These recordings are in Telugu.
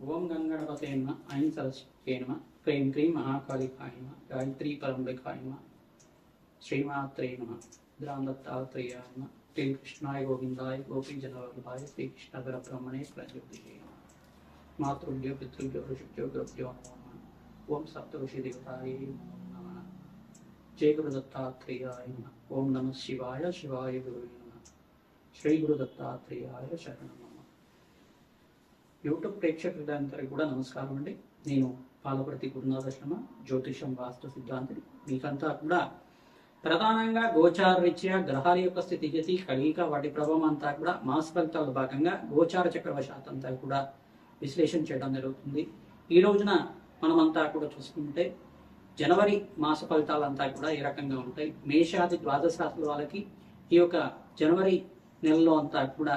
ஓம் கங்கணபதேன்மா ஐம் சரஸ்வதேன்மா க்ரீம் க்ரீம் மகாகாலிகாயமா காயத்ரி பரம்பிகாயமா ஸ்ரீமாத்ரே நம திராந்தத்தாத்ரேயாயமா ஸ்ரீ கிருஷ்ணாய கோவிந்தாய கோபி ஜனவல்லபாய ஸ்ரீ கிருஷ்ண பரபிரமணே பிரஜோதிஜே மாத்ருப்யோ பித்ருப்யோ ரிஷிப்யோ குருப்யோ ஓம் சப்தரிஷி தேவதாயே ஜெய குரு தத்தாத்ரேயாய ஓம் நம சிவாய சிவாய குருவே நம ஸ்ரீ குரு தத்தாத்ரேயாய சரணம் యూట్యూబ్ ప్రేక్షకులందరికీ కూడా నమస్కారం అండి. నేను పాలపర్తి గురునాథ శర్మ జ్యోతిషం వాస్తు సిద్ధాంతిని. మీకంతా కూడా ప్రధానంగా గోచార రీత్యా గ్రహాల యొక్క స్థితిగతి కలియిక వాటి ప్రభావం అంతా కూడా మాస ఫలితాల భాగంగా గోచార చక్రవశాత్ అంతా కూడా విశ్లేషణ చేయడం జరుగుతుంది. ఈ రోజున మనమంతా కూడా చూసుకుంటే జనవరి మాస ఫలితాలంతా కూడా ఈ రకంగా ఉంటాయి? మేషాది ద్వాదశ రాశుల వాళ్ళకి ఈ యొక్క జనవరి నెలలో అంతా కూడా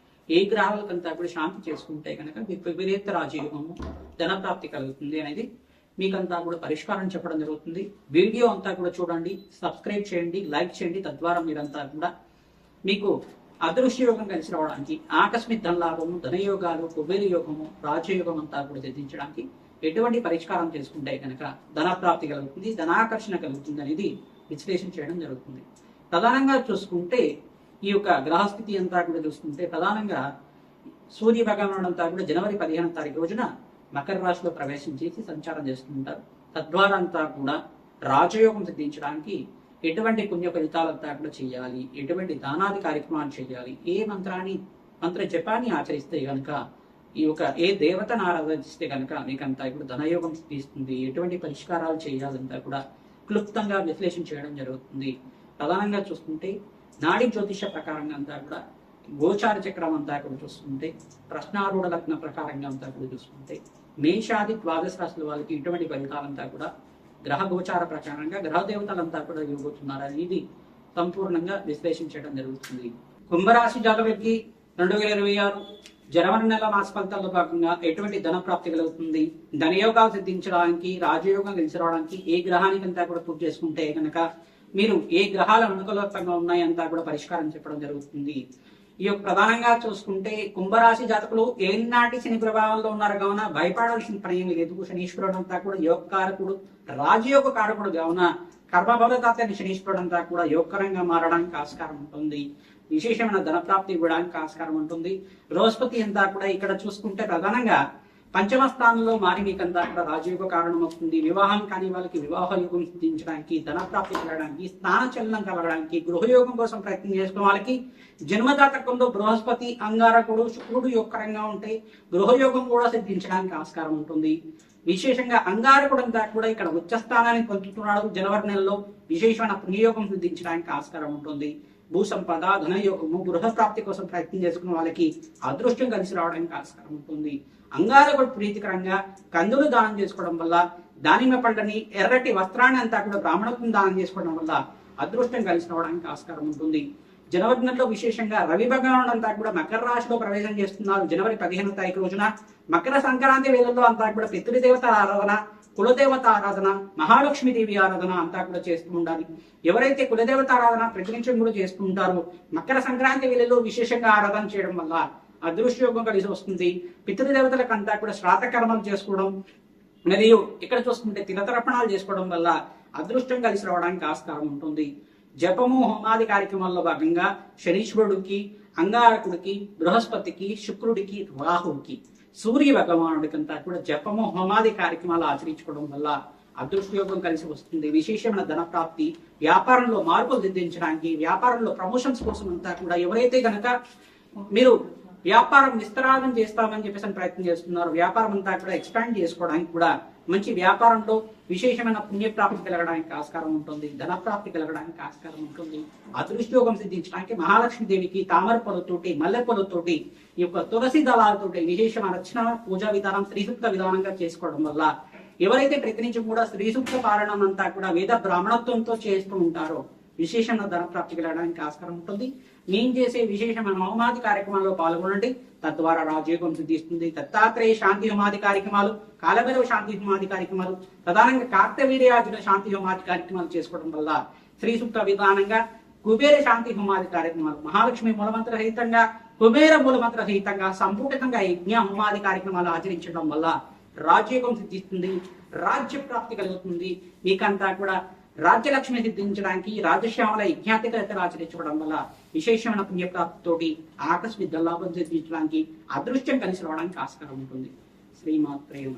ఏ గ్రహాలకంతా కూడా శాంతి చేసుకుంటే కనుక మీకు విపరీత రాజయోగము ధనప్రాప్తి కలుగుతుంది అనేది మీకంతా కూడా పరిష్కారం చెప్పడం జరుగుతుంది. వీడియో అంతా కూడా చూడండి సబ్స్క్రైబ్ చేయండి లైక్ చేయండి తద్వారా మీరంతా కూడా మీకు అదృశ్య యోగం కలిసి రావడానికి ఆకస్మిక ధనలాభము ధనయోగాలు కుబేర యోగము రాజయోగం అంతా కూడా సిద్ధించడానికి ఎటువంటి పరిష్కారం చేసుకుంటే కనుక ధనప్రాప్తి కలుగుతుంది ధనాకర్షణ కలుగుతుంది అనేది విశ్లేషణ చేయడం జరుగుతుంది. ప్రధానంగా చూసుకుంటే ఈ యొక్క గ్రహస్థితి అంతా కూడా చూసుకుంటే ప్రధానంగా సూర్య భగవానుడు అంతా కూడా జనవరి పదిహేను తారీఖు రోజున మకర రాశిలో ప్రవేశం చేసి సంచారం చేస్తుంటారు తద్వారా అంతా కూడా రాజయోగం సిద్ధించడానికి ఎటువంటి పుణ్య ఫలితాలంతా కూడా చేయాలి ఎటువంటి దానాది కార్యక్రమాలు చేయాలి ఏ మంత్రాన్ని మంత్ర జపాన్ని ఆచరిస్తే కనుక ఈ యొక్క ఏ దేవతను ఆరాధిస్తే కనుక మీకంతా ఇప్పుడు ధనయోగం తీస్తుంది ఎటువంటి పరిష్కారాలు చేయాలంతా కూడా క్లుప్తంగా విశ్లేషణ చేయడం జరుగుతుంది. ప్రధానంగా చూసుకుంటే నాడి జ్యోతిష ప్రకారంగా అంతా కూడా గోచార చక్రం అంతా కూడా చూసుకుంటే ప్రశ్నారూఢ లగ్న ప్రకారంగా అంతా కూడా చూసుకుంటే మేషాది ద్వాదశ రాశుల వాళ్ళకి ఇటువంటి ఫలితాలంతా కూడా గ్రహ గోచార ప్రకారంగా గ్రహ దేవతలంతా కూడా ఇవ్వబోతున్నారు అనేది సంపూర్ణంగా విశ్లేషించడం జరుగుతుంది. కుంభరాశి జాతకులకి రెండు వేల ఇరవై ఆరు జనవరి నెల మాస ఫలితాల్లో భాగంగా ఎటువంటి ధన ప్రాప్తి కలుగుతుంది? ధనయోగాలు సిద్ధించడానికి రాజయోగం గెలిచి రావడానికి ఏ గ్రహానికి అంతా కూడా పూర్తి చేసుకుంటే కనుక మీరు ఏ గ్రహాలు అనుకూలంగా ఉన్నాయంతా కూడా పరిష్కారం చెప్పడం జరుగుతుంది. ఈ యొక్క ప్రధానంగా చూసుకుంటే కుంభరాశి జాతకులు ఏనాటి శని ప్రభావంలో ఉన్నారు కావున భయపడాల్సిన పని ఏమీ లేదు. శనీశ్వరుడు అంతా కూడా యోగ కారకుడు రాజయోగ కారకుడు కావున కర్మబలతాతని శనీశ్వరుడు అంతా కూడా యోగకరంగా మారడానికి ఆస్కారం ఉంటుంది. విశేషమైన ధన ప్రాప్తి ఇవ్వడానికి ఆస్కారం ఉంటుంది. బృహస్పతి అంతా కూడా ఇక్కడ చూసుకుంటే ప్రధానంగా పంచమ స్థానంలో మారి మీకంతా కూడా రాజయోగ కారణం అవుతుంది. వివాహం కాని వాళ్ళకి వివాహ యోగం సిద్ధించడానికి ధన ప్రాప్తి కలగడానికి స్థాన చలనం కలగడానికి గృహయోగం కోసం ప్రయత్నం చేసుకున్న వాళ్ళకి జన్మదాతకంలో బృహస్పతి అంగారకుడు శుక్రుడు యొక్కరంగా ఉంటే గృహయోగం కూడా సిద్ధించడానికి ఆస్కారం ఉంటుంది. విశేషంగా అంగారకుడు అంతా కూడా ఇక్కడ ఉచ్చ స్థానాన్ని పొందుతున్నాడు. జనవరి నెలలో విశేషమైన పుణ్యయోగం సిద్ధించడానికి ఆస్కారం ఉంటుంది. భూ సంపద ధనయోగము గృహ ప్రాప్తి కోసం ప్రయత్నం చేసుకున్న వాళ్ళకి అదృష్టం కలిసి రావడానికి ఆస్కారం ఉంటుంది. అంగారకుడు ప్రీతికరంగా కందులు దానం చేసుకోవడం వల్ల దానిమ్మ పంటని ఎర్రటి వస్త్రాన్ని అంతా కూడా బ్రాహ్మణత్వం దానం చేసుకోవడం వల్ల అదృష్టం కలిసి రావడానికి ఆస్కారం ఉంటుంది. జనవరి నెలలో విశేషంగా రవి భగవానుడు అంతా కూడా మకర రాశిలో ప్రవేశం చేస్తున్నారు. జనవరి పదిహేను తారీఖు రోజున మకర సంక్రాంతి వేళల్లో అంతా కూడా పితృదేవత ఆరాధన కులదేవత ఆరాధన మహాలక్ష్మి దేవి ఆరాధన అంతా కూడా చేస్తూ ఉండాలి. ఎవరైతే కులదేవత ఆరాధన ప్రతినిత్యం కూడా చేస్తూ ఉంటారో మకర సంక్రాంతి వేళలో విశేషంగా ఆరాధన చేయడం వల్ల అదృష్టయోగం కలిసి వస్తుంది. పితృదేవతలకు అంతా కూడా శ్రాద్ధ కర్మలు చేసుకోవడం మరియు ఇక్కడ చూసుకుంటే తిలతర్పణాలు చేసుకోవడం వల్ల అదృష్టం కలిసి రావడానికి ఆస్కారం ఉంటుంది. జపము హోమాది కార్యక్రమాల్లో భాగంగా శనీశ్వరుడికి అంగారకుడికి బృహస్పతికి శుక్రుడికి రాహువుకి సూర్య భగవానుడికంతా కూడా జపము హోమాది కార్యక్రమాలు ఆచరించుకోవడం వల్ల అదృష్టయోగం కలిసి వస్తుంది. విశేషమైన ధన ప్రాప్తి వ్యాపారంలో మార్పులు దిద్దించడానికి వ్యాపారంలో ప్రమోషన్స్ కోసం అంతా కూడా ఎవరైతే గనక మీరు వ్యాపారం విస్తరాదం చేస్తామని చెప్పేసి ప్రయత్నం చేస్తున్నారు వ్యాపారం అంతా కూడా ఎక్స్పాండ్ చేసుకోవడానికి కూడా మంచి వ్యాపారంలో విశేషమైన పుణ్యప్రాప్తి కలగడానికి ఆస్కారం ఉంటుంది ధనప్రాప్తి కలగడానికి ఆస్కారం ఉంటుంది. అదృష్టయోగం సిద్ధించడానికి మహాలక్ష్మి దేవికి తామర పొలతోటి మల్లె పొలతోటి ఈ యొక్క తులసి దళాలతోటి విశేషమైన రచన పూజా విధానం శ్రీసూక్త విధానంగా చేసుకోవడం వల్ల ఎవరైతే ప్రతినిత్యం కూడా శ్రీసూక్త పారాయణం అంతా కూడా వేద బ్రాహ్మణత్వంతో చేస్తూ ఉంటారో విశేషంగా ధన ప్రాప్తి కలగడానికి ఆస్కారం ఉంటుంది. నేను చేసే విశేషమైన హోమాది కార్యక్రమాల్లో పాల్గొనండి. తద్వారా రాజయోగం సిద్ధిస్తుంది. దత్తాత్రేయ శాంతి హోమాది కార్యక్రమాలు కాలభైరవ శాంతి హోమాది కార్యక్రమాలు ప్రధానంగా కార్తవీర్యార్జున శాంతి హోమాది కార్యక్రమాలు చేసుకోవడం వల్ల శ్రీ సూక్త విధానంగా కుబేర శాంతి హోమాది కార్యక్రమాలు మహాలక్ష్మి మూలమంత్ర రహితంగా కుబేర మూలమంత్ర రహితంగా సంపూటితంగా యజ్ఞ హోమాది కార్యక్రమాలు ఆచరించడం వల్ల రాజ్యోగం సిద్ధిస్తుంది రాజ్య ప్రాప్తి కలుగుతుంది. మీకంతా కూడా రాజ్యలక్ష్మి సిద్ధించడానికి రాజశ్యామల యజ్ఞాతికతలు ఆచరించడం వల్ల విశేషమైన పుణ్యప్రాప్తితోటి ఆకస్మిక దల్లాభం సిద్ధించడానికి అదృష్టం కలిసి రావడానికి ఆస్కారం ఉంటుంది. శ్రీమాత్రే ప్రేమ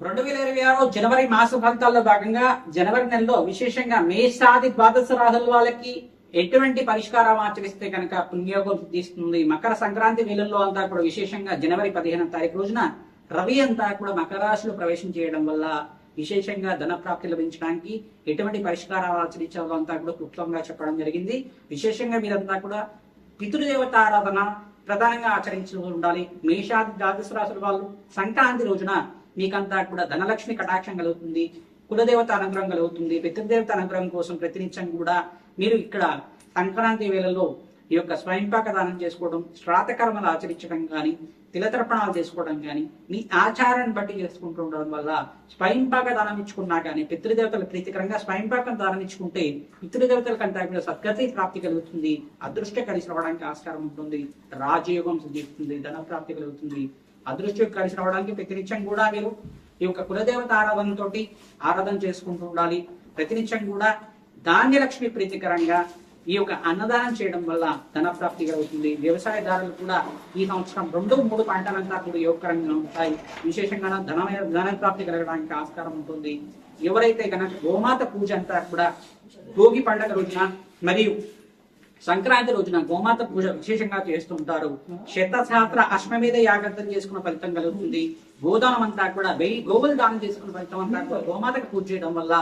రెండు వేల ఇరవై ఆరు జనవరి మాస ఫలితాల్లో భాగంగా జనవరి నెలలో విశేషంగా మేషాది ద్వాదశ రాహుల వాళ్ళకి ఎటువంటి పరిష్కారం ఆచరిస్తే కనుక పుణ్యోగం సిద్ధిస్తుంది. మకర సంక్రాంతి వేలల్లో అంతా కూడా విశేషంగా జనవరి పదిహేను తారీఖు రోజున రవి అంతా కూడా మకర ప్రవేశం చేయడం వల్ల విశేషంగా ధన ప్రాప్తి లభించడానికి ఎటువంటి పరిష్కారాలు ఆచరించాలో అంతా కూడా క్లుప్తంగా చెప్పడం జరిగింది. విశేషంగా మీరంతా కూడా పితృదేవత ఆరాధన ప్రధానంగా ఆచరించు ఉండాలి. మేషాది ద్వాదశ రాశుల వాళ్ళు సంక్రాంతి రోజున మీకంతా కూడా ధనలక్ష్మి కటాక్షం కలుగుతుంది కులదేవత అనుగ్రహం కలుగుతుంది పితృదేవత అనుగ్రహం కోసం ప్రతినిత్యం కూడా మీరు ఇక్కడ సంక్రాంతి వేళలో ఈ యొక్క స్వయంపాక దానం చేసుకోవడం శ్రాతకర్మలు ఆచరించడం కానీ తిలతర్పణాలు చేసుకోవడం కానీ మీ ఆచారాన్ని బట్టి చేసుకుంటూ ఉండడం వల్ల స్వయంపాక దానం ఇచ్చుకున్నా కానీ పితృదేవతల ప్రీతికరంగా స్వయంపాకం దానం ఇచ్చుకుంటే పితృదేవతల కంటే కూడా సద్గతి ప్రాప్తి కలుగుతుంది అదృష్ట కలిసి రావడానికి ఆస్కారం ఉంటుంది రాజయోగం సిద్ధిస్తుంది ధన ప్రాప్తి కలుగుతుంది. అదృష్టం కలిసి రావడానికి ప్రతినిత్యం కూడా మీరు ఈ యొక్క కులదేవత ఆరాధనతోటి ఆరాధన చేసుకుంటూ ఉండాలి. ప్రతినిత్యం కూడా ధాన్యలక్ష్మి ప్రీతికరంగా ఈ యొక్క అన్నదానం చేయడం వల్ల ధనప్రాప్తి కలుగుతుంది. వ్యవసాయదారులు కూడా ఈ సంవత్సరం రెండు మూడు పంటలంతా కూడా యోగకరంగా ఉంటాయి. విశేషంగా ధన ధన ప్రాప్తి కలగడానికి ఆస్కారం ఉంటుంది. ఎవరైతే కనుక గోమాత పూజ అంతా కూడా భోగి పండగ రోజున మరియు సంక్రాంతి రోజున గోమాత పూజ విశేషంగా చేస్తుంటారు శతశాస్త్ర అశ్వమేధ యాగంతం చేసుకున్న ఫలితం కలుగుతుంది. గోదానం అంతా కూడా వెయ్యి గోవులు దానం చేసుకున్న ఫలితం అంతా కూడా గోమాతకు పూజ చేయడం వల్ల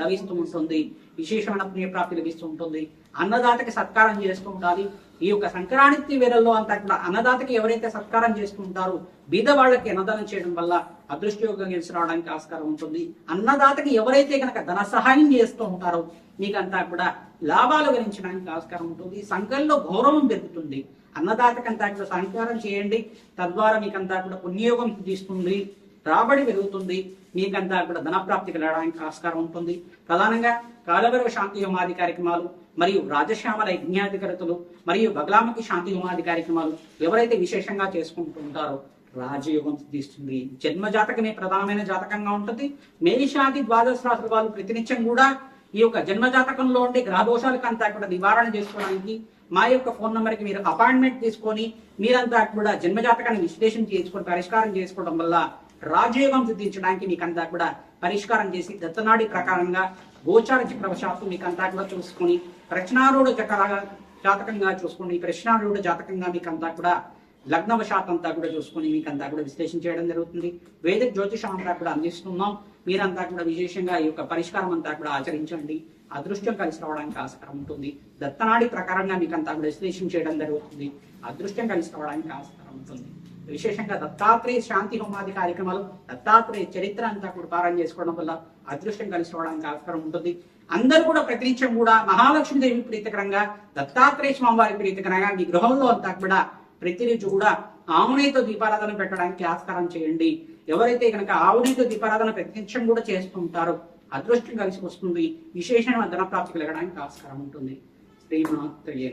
లభిస్తూ ఉంటుంది. విశేషమైన పుణ్యప్రాప్తి లభిస్తూ ఉంటుంది. అన్నదాతకి సత్కారం చేస్తూ ఉండాలి. ఈ యొక్క సంక్రాంతి వేళల్లో అంతా కూడా అన్నదాతకి ఎవరైతే సత్కారం చేస్తూ ఉంటారో బీద వాళ్ళకి అన్నదానం చేయడం వల్ల అదృష్టయోగం గెలిచి రావడానికి ఆస్కారం ఉంటుంది. అన్నదాతకి ఎవరైతే కనుక ధన సహాయం చేస్తూ ఉంటారో నీకంతా కూడా లాభాలు గణించడానికి ఆస్కారం ఉంటుంది. సంఘంలో గౌరవం పెరుగుతుంది. అన్నదాతకంతా కూడా సహకారం చేయండి. తద్వారా మీకంతా కూడా పుణ్యయోగం సిద్ధిస్తుంది రాబడి పెరుగుతుంది. మీకంతా కూడా ధనప్రాప్తి కలగడానికి ఆస్కారం ఉంటుంది. ప్రధానంగా కాలభైరవ శాంతి హోమాది కార్యక్రమాలు మరియు రాజశ్యామల యజ్ఞాధికరతలు మరియు బగలాముఖి శాంతి హోమాది కార్యక్రమాలు ఎవరైతే విశేషంగా చేసుకుంటూ ఉంటారో రాజయోగం తీస్తుంది. జన్మ జాతకమే ప్రధానమైన జాతకంగా ఉంటుంది. మేషాది ద్వాదశ రాశుల వాళ్ళు ప్రతినిత్యం కూడా ఈ యొక్క జన్మ జాతకంలో ఉండే గ్రహదోషాలకు అంతా కూడా నివారణ చేసుకోవడానికి మా యొక్క ఫోన్ నంబర్కి మీరు అపాయింట్మెంట్ తీసుకొని మీరంతా కూడా జన్మ జాతకాన్ని విశ్లేషణ చేసుకొని పరిష్కారం చేసుకోవడం వల్ల రాజయోగం సిద్ధించడానికి మీకంతా కూడా పరిష్కారం చేసి దత్తనాడి ప్రకారంగా గోచార చక్రవశాత్తు మీకంతా కూడా చూసుకొని ప్రశ్నారూఢ చక్ర జాతకంగా చూసుకొని ప్రశ్నారూఢ జాతకంగా మీకంతా కూడా లగ్నవశాత్ అంతా కూడా చూసుకొని మీకంతా కూడా విశ్లేషణ చేయడం జరుగుతుంది. వేద జ్యోతిషం అంతా కూడా అందిస్తున్నాం. మీరంతా కూడా విశేషంగా ఈ యొక్క పరిష్కారం అంతా కూడా ఆచరించండి. అదృష్టం కలిసి రావడానికి ఆస్కారం ఉంటుంది. దత్తనాడి ప్రకారంగా మీకంతా కూడా విశ్లేషణ చేయడం జరుగుతుంది. అదృష్టం కలిసి రావడానికి ఆస్కారం ఉంటుంది. విశేషంగా దత్తాత్రేయ శాంతి హోమాది కార్యక్రమాలు దత్తాత్రేయ చరిత్ర అంతా కూడా పారాయణ చేసుకోవడం వల్ల అదృష్టం కలిసి రావడానికి ఆస్కారం ఉంటుంది. అందరూ కూడా ప్రతినిత్యం కూడా మహాలక్ష్మీదేవి ప్రీతికరంగా దత్తాత్రేయ స్వామివారి ప్రీతికరంగా మీ గృహంలో అంతా కూడా ప్రతిరోజు కూడా ఆవునేతో దీపారాధన పెట్టడానికి ఆస్కారం చేయండి. ఎవరైతే కనుక ఆవునితో దీపారాధన ప్రత్యక్షం కూడా చేస్తూ ఉంటారో అదృష్టం కలిసి వస్తుంది. విశేషమైన ధనప్రాప్తి కలగడానికి ఆస్కారం ఉంటుంది. శ్రీమాత్రయ్య